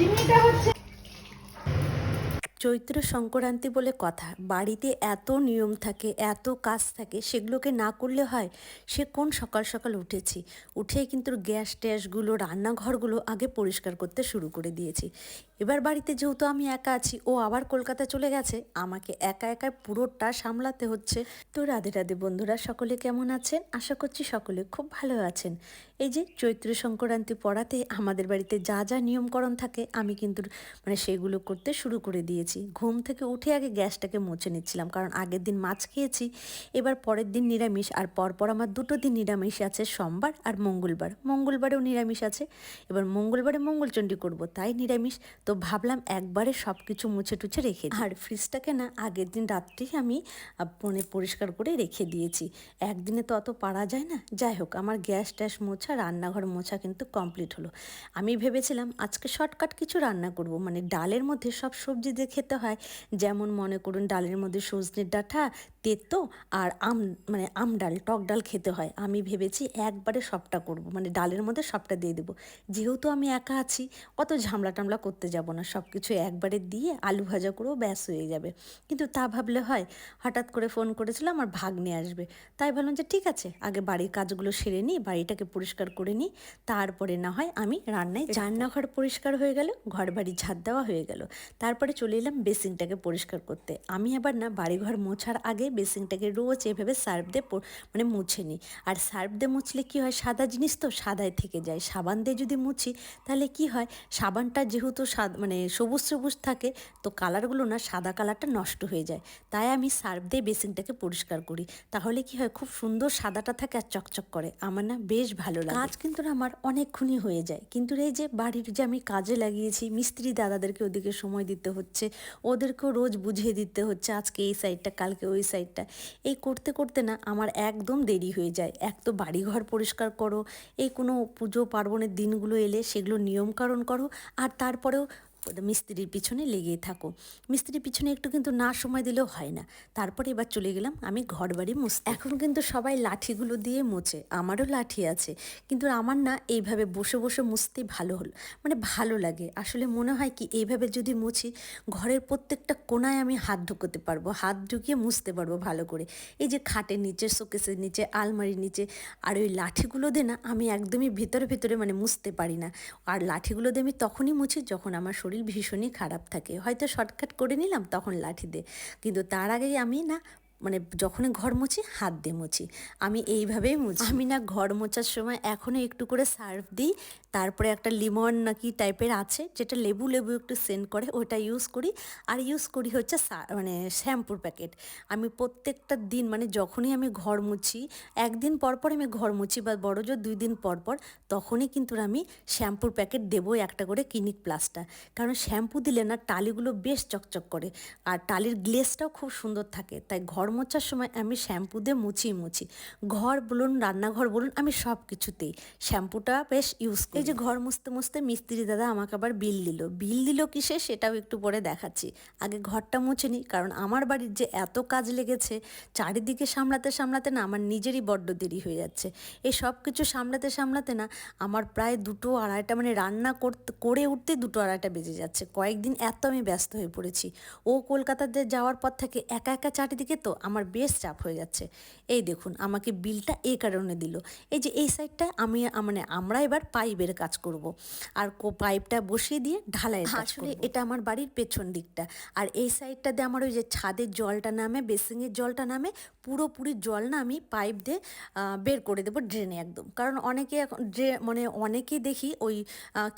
চিনিটা হচ্ছে চৈত্র সংক্রান্তি বলে কথা। বাড়িতে এত নিয়ম থাকে, এত কাজ থাকে, সেগুলোকে না করলে হয়, সে কোন সকাল সকাল উঠেছি? উঠেই কিন্তু গ্যাস ট্যাসগুলো, রান্নাঘরগুলো আগে পরিষ্কার করতে শুরু করে দিয়েছি। এবার বাড়িতে যেহেতু আমি একা আছি, ও আবার কলকাতা চলে গেছে, আমাকে একা একা পুরোটা সামলাতে হচ্ছে। তো রাধে রাধে বন্ধুরা, সকলে কেমন আছেন? আশা করছি সকলে খুব ভালো আছেন। এই যে চৈত্র সংক্রান্তি পড়াতে আমাদের বাড়িতে যা যা নিয়মকরণ থাকে, আমি কিন্তু মানে সেগুলো করতে শুরু করে দিয়েছি। ঘুম থেকে উঠে আগে গ্যাসটাকে মুছে নিচ্ছিলাম, কারণ আগের দিন মাছ খেয়েছি, এবার পরের দিন নিরামিষ, আর পরপর আমার দুটো দিন নিরামিষ আছে, সোমবার আর মঙ্গলবার। মঙ্গলবারেও নিরামিষ আছে, এবার মঙ্গলবারে মঙ্গলচণ্ডী করব, তাই নিরামিষ। তো ভাবলাম একবারে সব কিছু মুছে টুছে রেখে আর ফ্রিজটাকে না, আগের দিন রাত্রেই আমি মানে পরিষ্কার করে রেখে দিয়েছি। একদিনে তো অত পারা যায় না, যাই হোক, আমার গ্যাস ট্যাস মোছা, রান্নাঘর মোছা কিন্তু কমপ্লিট হলো। আমি ভেবেছিলাম আজকে শর্টকাট কিছু রান্না করব মানে ডালের মধ্যে সব সবজি দিয়ে খেতে হয়। যেমন মনে করুন ডালের মধ্যে সজনের ডাঁটা তেতো আর আম মানে আম ডাল টক ডাল খেতে হয়। আমি ভেবেছি একবারে সবটা করব মানে ডালের মধ্যে সবটা দিয়ে দেবো। যেহেতু আমি একা আছি অত ঝামলা টামলা করতে যাব না। সব কিছু একবারে দিয়ে আলু ভাজা করেও ব্যাস হয়ে যাবে। কিন্তু তা ভাবলে হয় হঠাৎ করে ফোন করেছিল আমার ভাগ্নে আসবে। তাই ভাবলাম যে ঠিক আছে আগে বাড়ির কাজগুলো সেরে নিই বাড়িটাকে পরিষ্কার করে নিই। তারপরে না হয় আমি রান্নায় রান্নাঘর পরিষ্কার হয়ে গেল ঘর বাড়ি ঝাড় দেওয়া হয়ে গেল। তারপরে চলে এলাম বেসিনটাকে পরিষ্কার করতে। আমি আবার না বাড়িঘর মোছার আগে বেসিনটাকে রোজ এভাবে সার্ফ দিয়ে মানে মুছে নিই। আর সার্ফ দিয়ে মুছলে কি হয়? সাদা জিনিস তো সাদায় থেকে যায়। সাবান দিয়ে যদি মুছি, তাহলে কি হয়? সাবানটা যেহেতু সাদ মানে সবুজ সবুজ থাকে, তো কালারগুলো না সাদা কালারটা নষ্ট হয়ে যায়। তাই আমি সার্ফ দিয়ে বেসিনটাকে পরিষ্কার করি। তাহলে কি হয়? খুব সুন্দর সাদাটা থাকে আর চকচক করে। আমার না বেশ ভালো লাগে। কাজ কিন্তু আমার অনেকক্ষণই হয়ে যায়। কিন্তু এই যে বাড়ির যে আমি কাজে লাগিয়েছি, মিস্ত্রি দাদাদেরকে ওদিকে সময় দিতে হচ্ছে, ওদেরকেও রোজ বুঝিয়ে দিতে হচ্ছে, আজকে এই সাইডটা কালকে ওই সাইডটা। এই করতে করতে না আমার একদম দেরি হয়ে যায়। এক তো বাড়িঘর পরিষ্কার করো, এই কোনো পুজো পার্বণের দিনগুলো এলে সেগুলো নিয়মকানুন করো, আর তারপরেও মিস্ত্রির পিছনে লেগেই থাকো। মিস্ত্রির পিছনে একটু কিন্তু না সময় দিলেও হয় না। তারপরে এবার চলে গেলাম আমি ঘর বাড়ি মুছতে। এখন কিন্তু সবাই লাঠিগুলো দিয়ে মুছে, আমারও লাঠি আছে। কিন্তু আমার না এইভাবে বসে বসে মুছতেই ভালো হলো মানে ভালো লাগে। আসলে মনে হয় কি, এইভাবে যদি মুছি, ঘরের প্রত্যেকটা কোনায় আমি হাত ঢুকোতে পারব, হাত ঢুকিয়ে মুছতে পারব ভালো করে। এই যে খাটের নিচে, শোকেসের নিচে, আলমারির নিচে, আর ওই লাঠিগুলো দিয়ে না আমি একদমই ভিতরে ভিতরে মানে মুছতে পারি না। আর লাঠিগুলো দিয়ে আমি তখনই মুছি যখন আমার ভীষণই খারাপ থাকে। হয়তো শর্টকাট করে নিলাম, তখন লাঠি দিয়ে কিন্তু তার আগেই আমি না মানে যখন ঘর মুছি, হাত দিয়ে মুছি। আমি এইভাবেই মুছি। আমি না ঘর মোছার সময় এখনও একটু করে সার্ফ দিই তারপরে একটা লিমন নাকি টাইপের আছে, যেটা লেবু লেবু একটু সেন্ট করে, ওটা ইউজ করি। আর ইউজ করি হচ্ছে মানে শ্যাম্পুর প্যাকেট আমি প্রত্যেকটা দিন মানে যখনই আমি ঘর মুছি, একদিন পর পর আমি ঘর মুছি বা বড় জোর দুই দিন পর পর, তখনই কিন্তু আমি শ্যাম্পুর প্যাকেট দেবো একটা করে ক্লিনিক প্লাসটা কারণ শ্যাম্পু দিলে না টালিগুলো বেশ চকচক করে, আর টালির গ্লেসটাও খুব সুন্দর থাকে। তাই ঘর মোছার সময় আমি শ্যাম্পু দিয়ে মুছি মুছি। ঘর বলুন, রান্নাঘর বলুন, আমি সব কিছুতেই শ্যাম্পুটা বেশ ইউজ করি। এই যে ঘর মুছতে মুছতে মিস্ত্রি দাদা আমাকে আবার বিল দিল। বিল দিল কিসে সেটাও একটু পরে দেখাচ্ছি। আগে ঘরটা মুছে নিই কারণ আমার বাড়ির যে এত কাজ লেগেছে, চারিদিকে সামলাতে সামলাতে না আমার নিজেরই বড্ড দেরি হয়ে যাচ্ছে। এই সব কিছু সামলাতে সামলাতে না আমার প্রায় দুটো আড়াইটা মানে রান্না করতে, করে উঠতে দুটো আড়াইটা বেজে যাচ্ছে। কয়েকদিন এত আমি ব্যস্ত হয়ে পড়েছি। ও কলকাতাতে যাওয়ার পর থেকে একা একা চারিদিকে তো আমার বেশ চাপ হয়ে যাচ্ছে। এই দেখুন, আমাকে বিলটা এই কারণে দিল। এই যে এই সাইডটা আমি মানে আমরা এবার পাইপের কাজ করব। আর কো- পাইপটা বসিয়ে দিয়ে ঢালাই আসলে এটা আমার বাড়ির পেছন দিকটা। আর এই সাইডটাতে আমার ওই যে ছাদের জলটা নামে বেসিংয়ের জলটা নামে পুরোপুরি জল না আমি পাইপ দিয়ে বের করে দেবো ড্রেনে একদম। কারণ অনেকে এখন ড্রে মানে অনেকে দেখি ওই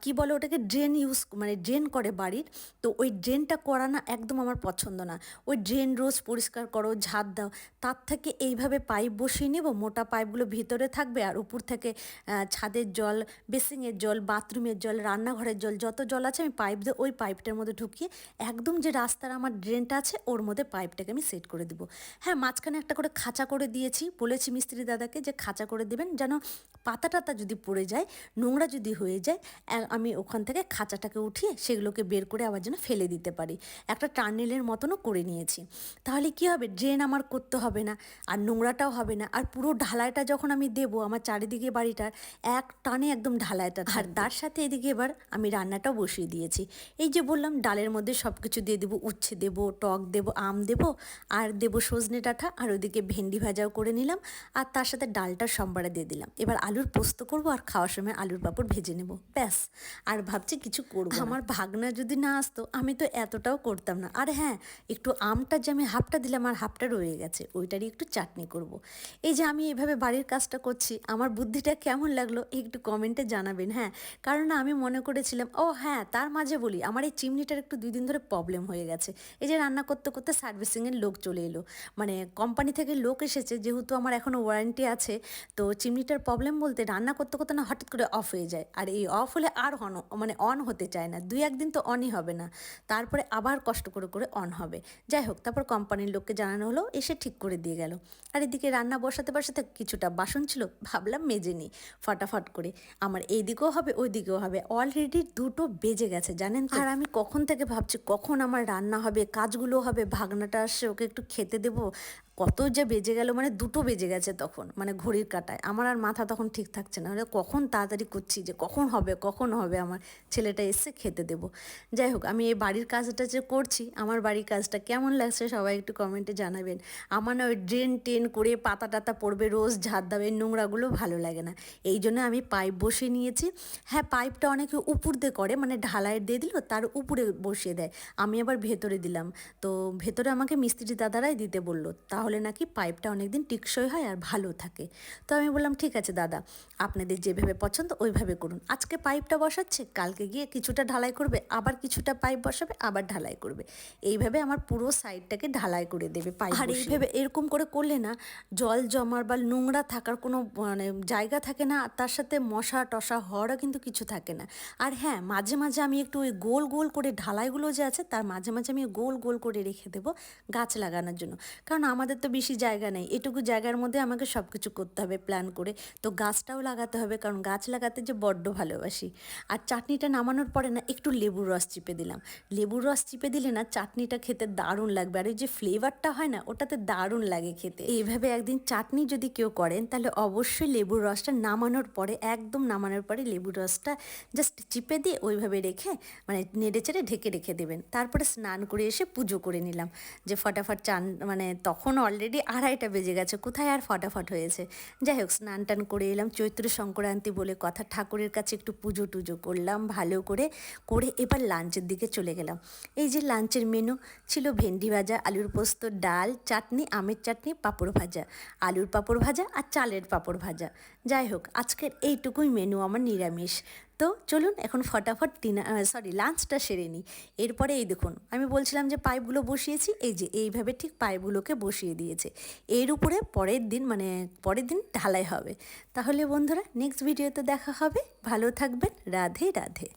কি বলে ওটাকে ড্রেন ইউজ মানে ড্রেন করে বাড়ির। তো ওই ড্রেনটা করা না একদম আমার পছন্দ না। ওই ড্রেন রোজ পরিষ্কার করো ঝাড় দাও তার থেকে এইভাবে পাইপ বসিয়ে নেব মোটা পাইপগুলো ভিতরে থাকবে আর উপর থেকে ছাদের জল বেসিংয়ের জল বাথরুমের জল, রান্নাঘরের জল, যত জল আছে আমি পাইপ দিয়ে ওই পাইপটার মধ্যে ঢুকিয়ে একদম যে রাস্তার আমার ড্রেনটা আছে ওর মধ্যে পাইপটাকে আমি সেট করে দেবো। হ্যাঁ মাঝখানে একটা করে খাঁচা করে দিয়েছি। বলেছি মিস্ত্রি দাদাকে যে খাঁচা করে দেবেন যেন পাতা টাতা যদি পড়ে যায়, নোংরা যদি হয়ে যায় আমি ওখান থেকে খাঁচাটাকে উঠিয়ে সেগুলোকে বের করে আবার যেন ফেলে দিতে পারি। একটা টার্নেলের মতনও করে নিয়েছি। তাহলে কি হবে? ড্রেন আমার করতে হবে না, আর নোংরাটাও হবে না, আর পুরো ঢালাইটা যখন আমি দেবো, আমার চারিদিকে বাড়িটার এক টানে একদম ঢালাইটা আর তার সাথে এদিকে এবার আমি রান্নাটাও বসিয়ে দিয়েছি। এই যে বললাম ডালের মধ্যে সব কিছু দিয়ে দেবো উচ্ছে দেবো টক দেবো আম দেবো আর দেবো সজনে ডাঁটা আর ওদিকে ভেন্ডি ভাজাও করে নিলাম আর তার সাথে ডালটা সম্বারে দিয়ে দিলাম। এবার আলুর পোস্ত করব আর খাওয়ার সময় আলুর পাঁপড় ভেজে নেব। ব্যাস আর ভাবছি কিছু করব আমার ভাগনা যদি না আসতো আমি তো এতটাও করতাম না। আর হ্যাঁ একটু আমটা যে আমি হাফটা দিলাম আর হাফটা রয়ে গেছে ওইটারই একটু চাটনি করব। এই যে আমি এভাবে বাড়ির কাজটা করছি আমার বুদ্ধিটা কেমন লাগল একটু কমেন্টে জানাবেন হ্যাঁ। কারণ আমি মনে করেছিলাম, ও হ্যাঁ তার মাঝে বলি, আমার এই চিমনিটার একটু দুই দিন ধরে প্রবলেম হয়ে গেছে। এই যে রান্না করতে করতে সার্ভিসিংয়ের লোক চলে এলো। মানে কোম্পানি থেকে লোক এসেছে, যেহেতু আমার এখনও ওয়ারেন্টি আছে, তো চিমনিটার প্রবলেম বলতে রান্না করতে করতে না হঠাৎ করে অফ হয়ে যায়। আর এই অফ হলে আর অন মানে অন হতে চায় না। দুই, একদিন তো অনই হবে না। তারপরে আবার কষ্ট করে করে অন হবে। যাই হোক, তারপর কোম্পানির লোককে জানানো হলো, এসে ঠিক করে দিয়ে গেল। আর এদিকে রান্না বসাতে বসাতে কিছুটা বাসন ছিল, ভাবলাম মেজে নিই, ফটাফট করে। আমার এই দিকেও হবে, ওই দিকেও হবে অলরেডি দুটো বেজে গেছে, জানেন? আর আমি কখন থেকে ভাবছি, কখন আমার রান্না হবে, কাজগুলো হবে, ভাগনাটা আসছে ওকে একটু খেতে দেবো কত যে বেজে গেল মানে দুটো বেজে গেছে তখন মানে ঘড়ির কাটায়। আমার আর মাথা তখন ঠিক থাকছে না। মানে কখন তাড়াতাড়ি করছি যে, কখন হবে কখন হবে আমার ছেলেটা এসে খেতে দেবো। যাই হোক, আমি এই বাড়ির কাজটা যে করছি, আমার বাড়ির কাজটা কেমন লাগছে সবাই একটু কমেন্টে জানাবেন। আমার না ওই ড্রেন টেন করে পাতা টাতা পড়বে, রোজ ঝাড় দাবে, নোংরাগুলো ভালো লাগে না। এই জন্য আমি পাইপ বসিয়ে নিয়েছি। হ্যাঁ পাইপটা অনেকে উপর দিয়ে করে মানে ঢালাইয়ের দিয়ে দিল, তার উপরে বসিয়ে দেয়। আমি আবার ভেতরে দিলাম। তো ভেতরে আমাকে মিস্ত্রি দাদারাই দিতে বলল। তাহলে নাকি পাইপটা অনেকদিন টিকসই হয় আর ভালো থাকে। তো আমি বললাম ঠিক আছে দাদা আপনাদের যেভাবে পছন্দ ওইভাবে করুন। আজকে পাইপটা বসাচ্ছে কালকে গিয়ে কিছুটা ঢালাই করবে আবার কিছুটা পাইপ বসাবে আবার ঢালাই করবে। এইভাবে আমার পুরো সাইডটাকে ঢালাই করে দেবে পাইপ আর এইভাবে এরকম করে করলে না জল জমার বা নোংরা থাকার কোনো মানে জায়গা থাকে না আর তার সাথে মশা টশা হওয়ারও কিন্তু কিছু থাকে না। আর হ্যাঁ মাঝে মাঝে আমি একটু ওই গোল গোল করে ঢালাইগুলো যে আছে তার মাঝে মাঝে আমি গোল গোল করে রেখে দেবো গাছ লাগানোর জন্য। কারণ আমাদের তো বেশি জায়গা নেই। এটুকু জায়গার মধ্যে আমাকে সব কিছু করতে হবে প্ল্যান করে। তো গাছটাও লাগাতে হবে, কারণ গাছ লাগাতে যে বড্ড ভালোবাসি। আর চাটনিটা নামানোর পরে না একটু লেবুর রস চিপে দিলাম। লেবুর রস চিপে দিলে না চাটনিটা খেতে দারুণ লাগবে। আর ওই যে ফ্লেভারটা হয় না, ওটাতে দারুণ লাগে খেতে। এইভাবে একদিন চাটনি যদি কেউ করেন, তাহলে অবশ্যই লেবুর রসটা নামানোর পরে, একদম নামানোর পরে লেবুর রসটা জাস্ট চিপে দিয়ে ওইভাবে রেখে মানে নেড়ে চেড়ে ঢেকে রেখে দেবেন। তারপরে স্নান করে এসে পুজো করে নিলাম। যে ফটাফট চান মানে তখন অলরেডি আড়াইটা বেজে গেছে। কোথায় আর ফটাফট হয়েছে? যাই হোক, স্নান টান করে এলাম। চৈত্র সংক্রান্তি বলে কথা, ঠাকুরের কাছে একটু পুজো টুজো করলাম, ভালো করে করে এবার লাঞ্চের দিকে চলে গেলাম। এই যে লাঞ্চের মেনু ছিল ভেন্ডি ভাজা, আলুর পোস্ত, ডাল, চাটনি, আমের চাটনি, পাঁপড় ভাজা। আলুর পাঁপড় ভাজা আর চালের পাঁপড় ভাজা। যাই হোক, আজকের এইটুকুই মেনু আমার নিরামিষ। তো চলুন এখন ফটাফট ডিনার সরি লাঞ্চটা সেরে নিই। এরপরে এই দেখুন, আমি বলছিলাম যে পাইপগুলো বসিয়েছি, এই যে, এইভাবে ঠিক পাইপগুলোকে বসিয়ে দিয়েছে। এর উপরে পরের দিন মানে পরের দিন ঢালাই হবে। তাহলে বন্ধুরা নেক্সট ভিডিওতে দেখা হবে। ভালো থাকবেন, রাধে রাধে।